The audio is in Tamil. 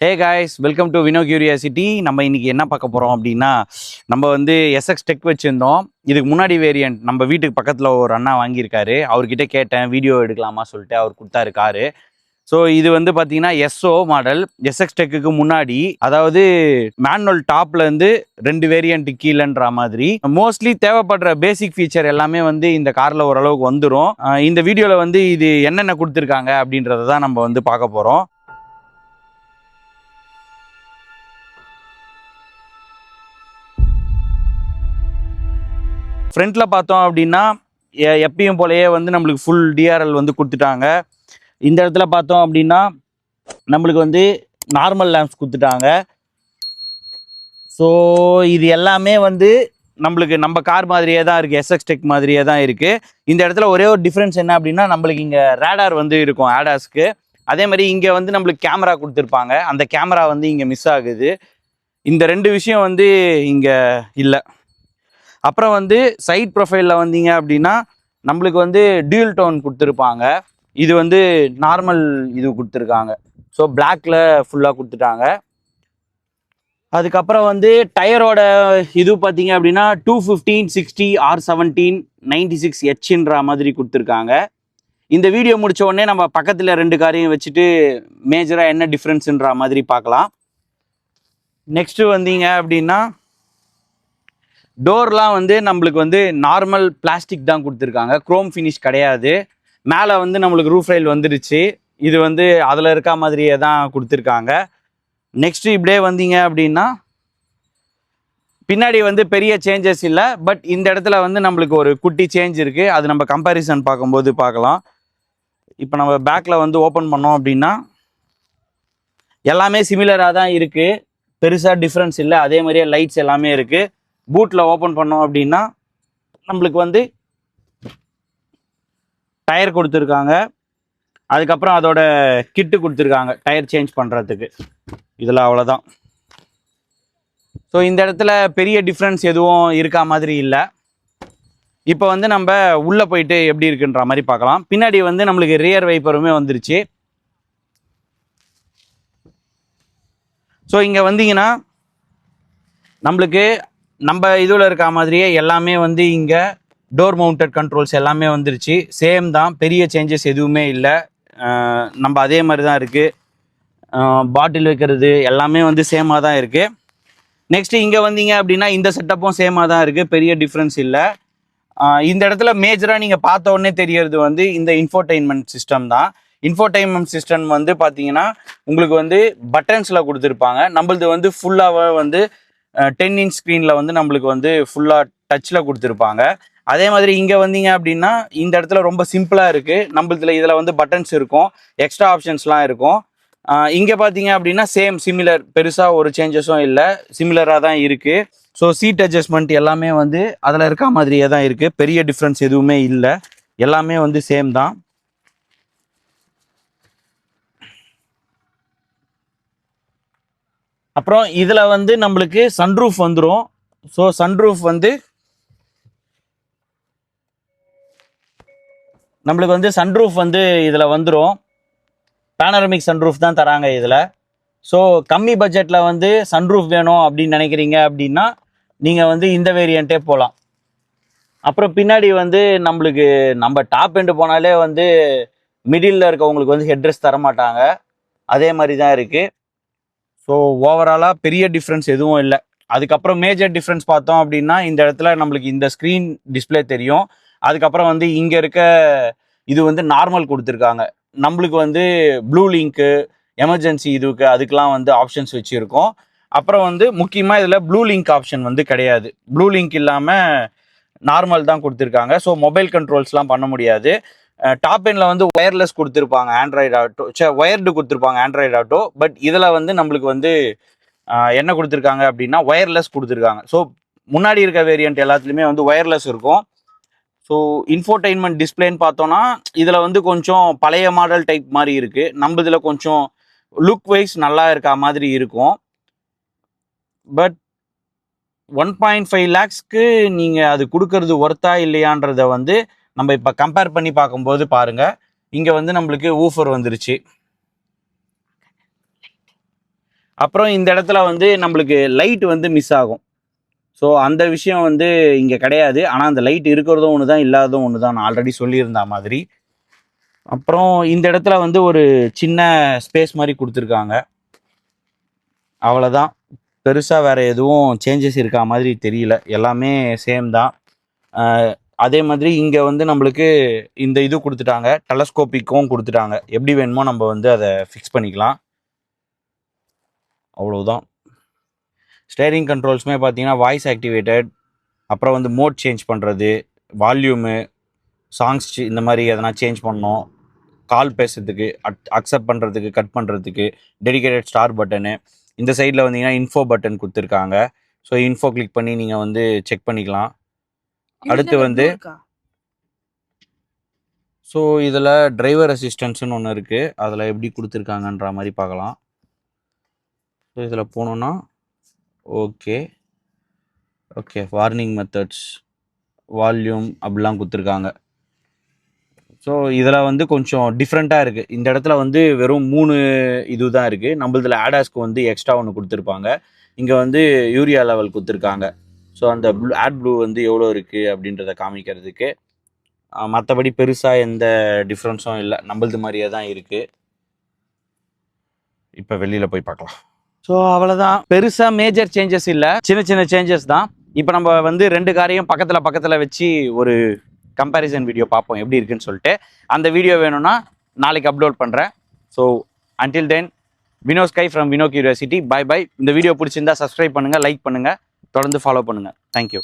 Hey guys welcome to Vino curiosity நம்ம இன்னைக்கு என்ன பார்க்க போகிறோம் அப்படின்னா நம்ம வந்து எஸ்எக்ஸ் டெக் வச்சுருந்தோம். இதுக்கு முன்னாடி வேரியன்ட் நம்ம வீட்டுக்கு பக்கத்தில் ஒரு அண்ணா வாங்கியிருக்காரு. அவர்கிட்ட கேட்டேன் வீடியோ எடுக்கலாமா? சொல்லிட்டு அவர் கொடுத்தாரு காரு ஸோ இது வந்து பார்த்தீங்கன்னா எஸ்ஓ மாடல் எஸ்எக்ஸ் டெக்குக்கு முன்னாடி அதாவது மேனுவல் டாப்ல இருந்து ரெண்டு வேரியன்ட் கீழன்ற மாதிரி. மோஸ்ட்லி தேவைப்படுற பேசிக் ஃபீச்சர் எல்லாமே வந்து இந்த காரில் ஓரளவுக்கு வந்துடும் இந்த வீடியோவில் வந்து இது என்னென்ன கொடுத்துருக்காங்க அப்படின்றத தான் நம்ம வந்து பார்க்க போகிறோம் ஃப்ரண்ட்டில் பார்த்தோம் அப்படின்னா எ- எப்பயும் போலயே வந்து நம்மளுக்கு ஃபுல் டிஆர்எல் வந்து கொடுத்துட்டாங்க. இந்த இடத்துல பார்த்தோம் அப்படின்னா நம்மளுக்கு வந்து நார்மல் லேம்ப்ஸ் கொடுத்துட்டாங்க. ஸோ இது எல்லாமே வந்து நம்மளுக்கு நம்ம கார் மாதிரியே தான் இருக்குது எஸ்எக்ஸ் டெக் மாதிரியே தான் இருக்குது இந்த இடத்துல ஒரே ஒரு டிஃப்ரென்ஸ் என்ன அப்படின்னா நம்மளுக்கு இங்கே ரேடார் வந்து இருக்கும் ஆடாஸ்க்கு அதே மாதிரி இங்கே வந்து நம்மளுக்கு கேமரா கொடுத்துருப்பாங்க. அந்த கேமரா வந்து இங்கே மிஸ் ஆகுது. இந்த ரெண்டு விஷயம் வந்து இங்கே இல்லை. அப்புறம் வந்து சைட் ப்ரொஃபைலில் வந்தீங்க அப்படின்னா நம்மளுக்கு வந்து டியூல் டோன் கொடுத்துருப்பாங்க. இது வந்து நார்மல் இது கொடுத்துருக்காங்க. ஸோ பிளாக்ல ஃபுல்லாக கொடுத்துட்டாங்க. அதுக்கப்புறம் வந்து டயரோட இது பார்த்தீங்க அப்படின்னா two fifteen sixty R seventeen ninety six ஹெச்ன்ற மாதிரி கொடுத்துருக்காங்க. இந்த வீடியோ முடித்த உடனே நம்ம பக்கத்தில் ரெண்டு காரையும் வச்சுட்டு மேஜராக என்ன டிஃப்ரென்ஸுன்ற மாதிரி பார்க்கலாம். நெக்ஸ்ட்டு வந்தீங்க அப்படின்னா டோர்லாம் வந்து நம்மளுக்கு வந்து நார்மல் பிளாஸ்டிக் தான் கொடுத்துருக்காங்க. குரோம் ஃபினிஷ் கிடையாது. மேலே வந்து நம்மளுக்கு ரூஃப் ரைல் வந்துடுச்சு இது வந்து அதில் இருக்க மாதிரியே தான் கொடுத்துருக்காங்க. நெக்ஸ்ட்டு இப்படியே வந்தீங்க அப்படின்னா பின்னாடி வந்து பெரிய சேஞ்சஸ் இல்லை பட் இந்த இடத்துல வந்து நம்மளுக்கு ஒரு குட்டி சேஞ்ச் இருக்குது அது நம்ம கம்பேரிசன் பார்க்கும்போது பார்க்கலாம். இப்போ நம்ம பேக்கில் வந்து ஓப்பன் பண்ணோம் அப்படின்னா எல்லாமே சிமிலராக தான் இருக்குது பெருசாக டிஃப்ரென்ஸ் இல்லை. அதே மாதிரியே லைட்ஸ் எல்லாமே இருக்குது பூட்டில் ஓப்பன் பண்ணோம் அப்படின்னா நம்மளுக்கு வந்து டயர் கொடுத்துருக்காங்க. அதுக்கப்புறம் அதோட கிட்டு கொடுத்துருக்காங்க. டயர் சேஞ்ச் பண்ணுறதுக்கு இதில் அவ்வளோதான் ஸோ இந்த இடத்துல பெரிய டிஃப்ரென்ஸ் எதுவும் இருக்கா மாதிரி இல்லை. இப்போ வந்து நம்ம உள்ளே போயிட்டு எப்படி இருக்குன்ற மாதிரி பார்க்கலாம். பின்னாடி வந்து நம்மளுக்கு ரியர் வைப்பருமே வந்துருச்சு. ஸோ இங்கே வந்தீங்கன்னா நம்மளுக்கு நம்ம இதில் இருக்க மாதிரியே எல்லாமே வந்து இங்கே டோர் மவுண்டட் கண்ட்ரோல்ஸ் எல்லாமே வந்துருச்சு. சேம் தான். பெரிய சேஞ்சஸ் எதுவுமே இல்லை. நம்ம அதே மாதிரி தான் இருக்குது பாட்டில் வைக்கிறது எல்லாமே வந்து சேமாக தான் இருக்குது நெக்ஸ்ட்டு இங்கே வந்தீங்க அப்படின்னா இந்த செட்டப்பும் சேமாக தான் இருக்குது பெரிய டிஃப்ரென்ஸ் இல்லை. இந்த இடத்துல மேஜராக நீங்கள் பார்த்த உடனே தெரியறது வந்து இந்த இன்ஃபோர்டைன்மெண்ட் சிஸ்டம் தான். இன்ஃபோர்டைன்மெண்ட் சிஸ்டம் வந்து பார்த்தீங்கன்னா உங்களுக்கு வந்து பட்டன்ஸில் கொடுத்துருப்பாங்க. நம்மளது வந்து ஃபுல்லாக வந்து டென் இன்ச் ஸ்க்ரீனில் வந்து நம்மளுக்கு வந்து ஃபுல்லாக டச்சில் கொடுத்துருப்பாங்க. அதே மாதிரி இங்கே வந்தீங்க அப்படின்னா இந்த இடத்துல ரொம்ப சிம்பிளாக இருக்குது நம்மளதுல இதில் வந்து பட்டன்ஸ் இருக்கும். எக்ஸ்ட்ரா ஆப்ஷன்ஸ்லாம் இருக்கும். இங்கே பார்த்தீங்க அப்படின்னா சேம் சிமிலர் பெருசாக ஒரு சேஞ்சஸும் இல்லை. சிமிலராக தான் இருக்குது ஸோ சீட் அட்ஜஸ்ட்மெண்ட் எல்லாமே வந்து அதில் இருக்க மாதிரியே தான் இருக்குது பெரிய டிஃப்ரென்ஸ் எதுவுமே இல்லை. எல்லாமே வந்து சேம் தான். அப்புறம் இதில் வந்து நம்மளுக்கு சன்ரூஃப் வந்துடும் ஸோ சன்ரூஃப் வந்து நம்மளுக்கு வந்து சன்ரூஃப் வந்து இதில் வந்துடும் பேனரமிக் சன்ரூஃப் தான் தராங்க இதில். ஸோ கம்மி பட்ஜெட்டில் வந்து சன்ரூஃப் வேணும் அப்படின்னு நினைக்கிறீங்க அப்படின்னா நீங்கள் வந்து இந்த வேரியண்ட்டே போகலாம் அப்புறம் பின்னாடி வந்து நம்மளுக்கு நம்ம டாப் எண்டு போனாலே வந்து மிடில் இருக்கவங்களுக்கு வந்து ஹெட்ரெஸ் தர மாட்டாங்க அதே மாதிரி தான் இருக்குது ஸோ ஓவராலாக பெரிய டிஃப்ரென்ஸ் எதுவும் இல்லை. அதுக்கப்புறம் மேஜர் டிஃப்ரென்ஸ் பார்த்தோம் அப்படின்னா இந்த இடத்துல நம்மளுக்கு இந்த ஸ்க்ரீன் டிஸ்ப்ளே தெரியும். அதுக்கப்புறம் வந்து இங்கே இருக்க இது வந்து நார்மல் கொடுத்துருக்காங்க. நம்மளுக்கு வந்து ப்ளூ லிங்க்கு எமர்ஜென்சி இதுக்கு அதுக்கெலாம் வந்து ஆப்ஷன்ஸ் வச்சுருக்கோம். அப்புறம் வந்து முக்கியமாக இதில் ப்ளூ லிங்க் ஆப்ஷன் வந்து கிடையாது. ப்ளூ லிங்க் இல்லாமல் நார்மல் தான் கொடுத்துருக்காங்க. ஸோ மொபைல் கண்ட்ரோல்ஸ்லாம் பண்ண முடியாது. டாப் எண்டில் வந்து ஒயர்லெஸ் கொடுத்துருப்பாங்க ஆண்ட்ராய்டு ஆட்டோ சே ஒயர்டு கொடுத்துருப்பாங்க ஆண்ட்ராய்டு ஆட்டோ பட் இதில் வந்து நம்மளுக்கு வந்து என்ன கொடுத்துருக்காங்க அப்படின்னா ஒயர்லெஸ் கொடுத்துருக்காங்க. ஸோ முன்னாடி இருக்க வேரியண்ட் எல்லாத்துலேயுமே வந்து ஒயர்லெஸ் இருக்கும். ஸோ இன்ஃபோர்டைன்மெண்ட் டிஸ்பிளேன்னு பார்த்தோன்னா இதில் வந்து கொஞ்சம் பழைய மாடல் டைப் மாதிரி இருக்குது நம்ம இதில் கொஞ்சம் லுக் வைஸ் நல்லா இருக்கா மாதிரி இருக்கும். பட் ஒன் பாயிண்ட் ஃபைவ் லேக்ஸ்க்கு நீங்கள் அது கொடுக்கறது ஒர்த்தா இல்லையான்றத வந்து நம்ம இப்போ கம்பேர் பண்ணி பார்க்கும்போது பாருங்கள் இங்கே வந்து நம்மளுக்கு ஊஃபர் வந்துருச்சு. அப்புறம் இந்த இடத்துல வந்து நம்மளுக்கு லைட் வந்து மிஸ் ஆகும். ஸோ அந்த விஷயம் வந்து இங்கே கிடையாது. ஆனால் அந்த லைட் இருக்கிறதும் ஒன்று தான் இல்லாததும் ஒன்று தான் நான் ஆல்ரெடி சொல்லியிருந்த மாதிரி. அப்புறம் இந்த இடத்துல வந்து ஒரு சின்ன ஸ்பேஸ் மாதிரி கொடுத்துருக்காங்க. அவ்வளோதான் பெருசாக வேறு எதுவும் சேஞ்சஸ் இருக்கா மாதிரி தெரியல. எல்லாமே சேம் தான். அதே மாதிரி இங்கே வந்து நம்மளுக்கு இந்த இது கொடுத்துட்டாங்க. டெலஸ்கோப்பிக்கும் கொடுத்துட்டாங்க. எப்படி வேணுமோ நம்ம வந்து அதை ஃபிக்ஸ் பண்ணிக்கலாம். அவ்வளோதான் ஸ்டேரிங் கண்ட்ரோல்ஸுமே பார்த்தீங்கன்னா வாய்ஸ் ஆக்டிவேட்டட் அப்புறம் வந்து மோட் சேஞ்ச் பண்ணுறது வால்யூமு சாங்ஸ் இந்த மாதிரி எதனா சேஞ்ச் பண்ணோம் கால் பேசுறதுக்கு அக்செப்ட் பண்ணுறதுக்கு கட் பண்ணுறதுக்கு டெடிகேட்டட் ஸ்டார் பட்டனு இந்த சைடில் வந்தீங்கன்னா இன்ஃபோ பட்டன் கொடுத்துருக்காங்க. ஸோ இன்ஃபோ கிளிக் பண்ணி நீங்கள் வந்து செக் பண்ணிக்கலாம். அடுத்து வந்து-? ஸோ இதில் டிரைவர் அசிஸ்டன்ஸ்னு ஒன்று இருக்குது அதில் எப்படி கொடுத்துருக்காங்கன்ற மாதிரி பார்க்கலாம் ஸோ இதில் போனோன்னா okay okay warning methods volume அப்படிலாம் கொடுத்துருக்காங்க. ஸோ இதில் வந்து கொஞ்சம் டிஃப்ரெண்ட்டாக இருக்குது இந்த இடத்துல வந்து வெறும் மூணு இது தான் இருக்குது நம்மளதுல ஆடாஸ்க்கு வந்து எக்ஸ்ட்ரா ஒன்று கொடுத்துருப்பாங்க. இங்கே வந்து யூரியா லெவல் கொடுத்துருக்காங்க. ஸோ அந்த ப்ளூ ஆட் ப்ளூ வந்து எவ்வளோ இருக்குது அப்படின்றத காமிக்கிறதுக்கு மற்றபடி பெருசாக எந்த டிஃப்ரென்ஸும் இல்லை. நம்மளது மாதிரியே தான் இருக்குது இப்போ வெளியில் போய் பார்க்கலாம். ஸோ அவ்வளோதான் பெருசாக மேஜர் சேஞ்சஸ் இல்லை. சின்ன சின்ன சேஞ்சஸ் தான். இப்போ நம்ம வந்து ரெண்டு காரையும் பக்கத்தில் பக்கத்தில் வச்சு ஒரு கம்பேரிசன் வீடியோ பார்ப்போம். எப்படி இருக்குன்னு சொல்லிட்டு. அந்த வீடியோ வேணும்னா நாளைக்கு அப்லோட் பண்ணுறேன் so until then Vino sky from Vino curiosity bye bye இந்த வீடியோ பிடிச்சிருந்தா சப்ஸ்கிரைப் பண்ணுங்கள் லைக் பண்ணுங்கள் தொடர்ந்து ஃபாலோ பண்ணுங்கள் தேங்க்யூ